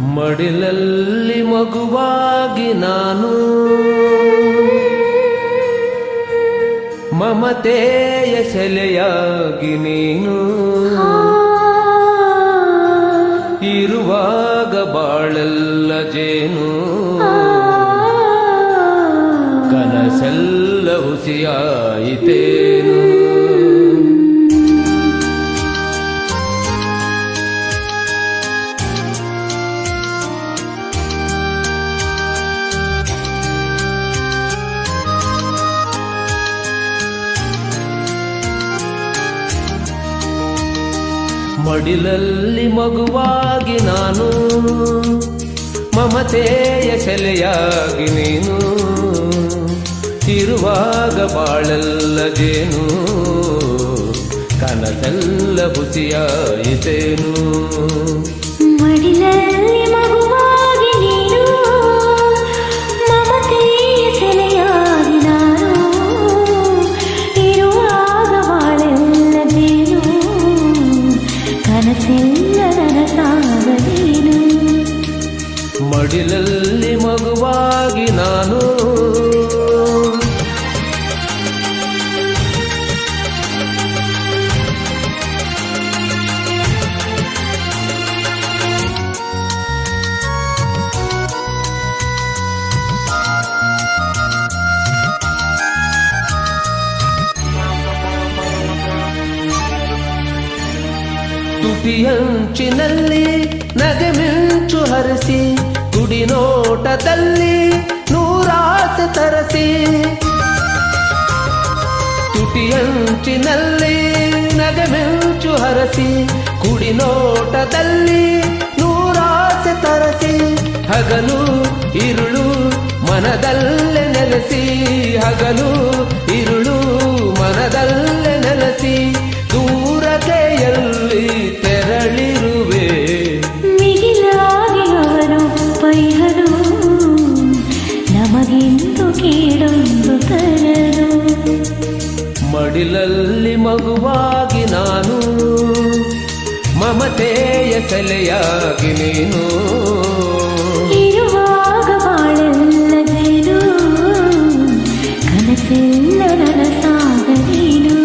ಮಡಿಲಲ್ಲಿ ಮಗುವಾಗಿ ನಾನು. ಮಮತೆಯ ಸೆಲೆಯಾಗಿ ನೀನು. ಇರುವಾಗ ಬಾಳೆಲ್ಲ ಜೇನು. ಕನಸೆಲ್ಲ ಹುಸಿಯಾಯಿತೇನು ಮಡಿಲಲ್ಲಿ ಮಗುವಾಗಿ ನಾನು ಮಮತೆಯ ಸೆಲೆಯಾಗಿ ನೀನು ಇರುವಾಗ ಬಾಳಲ್ಲದೇನು ಕನಸಲ್ಲ ಹುಸಿಯಾಯಿತೇನು. ಮಡಿಲಲ್ಲಿ ಮಡಿಲಲ್ಲಿ ಮಗುವಾಗಿ ನಾನು. ತುಟಿಯಂಚಿನಲ್ಲಿ ನಗೆ ಮಿಂಚು ಹರಿಸಿ ಗುಡಿ ನೋಟದಲ್ಲಿ ನೂರಾಸೆ ತರಸಿ. ತುಟಿಯಂಚಿನಲ್ಲಿ ನಗೆ ಮಿಂಚು ಹರಸಿ. ಕುಡಿ ನೋಟದಲ್ಲಿ ನೂರಾಸೆ ತರಸಿ. ಹಗಲು, ಇರುಳು, ಮನದಲ್ಲೇ ನೆಲೆಸಿ. ಹಗಲು, ಇರುಳು, ಮನದಲ್ಲೇ ನೆಲೆಸಿ. ದೂರಕ್ಕೆ ಮಡಿಲಲ್ಲಿ ಮಗುವಾಗಿ ನಾನು ಮಮತೆಯ ಸೆಲೆಯಾಗಿ ನೀನು ಇರುವಾಗ ಬಾಳೆಲ್ಲದೇನು ಕನಸೆಲ್ಲ ನನಸಾಗಲೇನು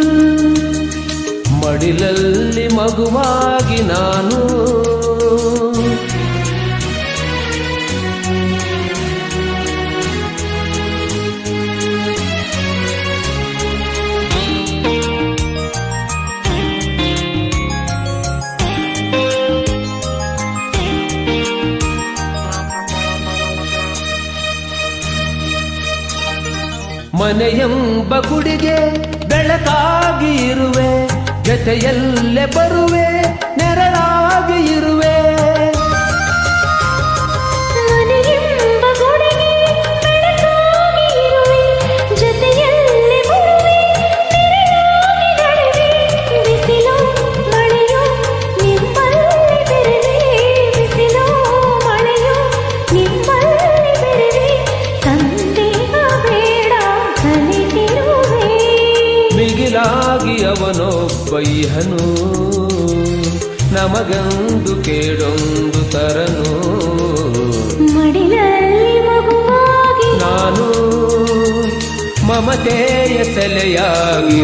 ಮಡಿಲಲ್ಲಿ ಮಗುವಾಗಿ ನಾನು ಮನೆಯೆಂಬ ಗುಡಿಗೆ ಬೆಳಕಾಗಿ ಇರುವೆ ಜೊತೆಯಲ್ಲೇ ಬರುವೆ ನೆರಳಾಗಿ ಇರುವೆ. ಅವನೊಬ್ಬಯ್ಯನು ನಮಗಂದು ಕೇಡೊಂದು ತರನು. ನಾನು ಮಮತೆಯ ಸೆಲೆಯಾಗಿ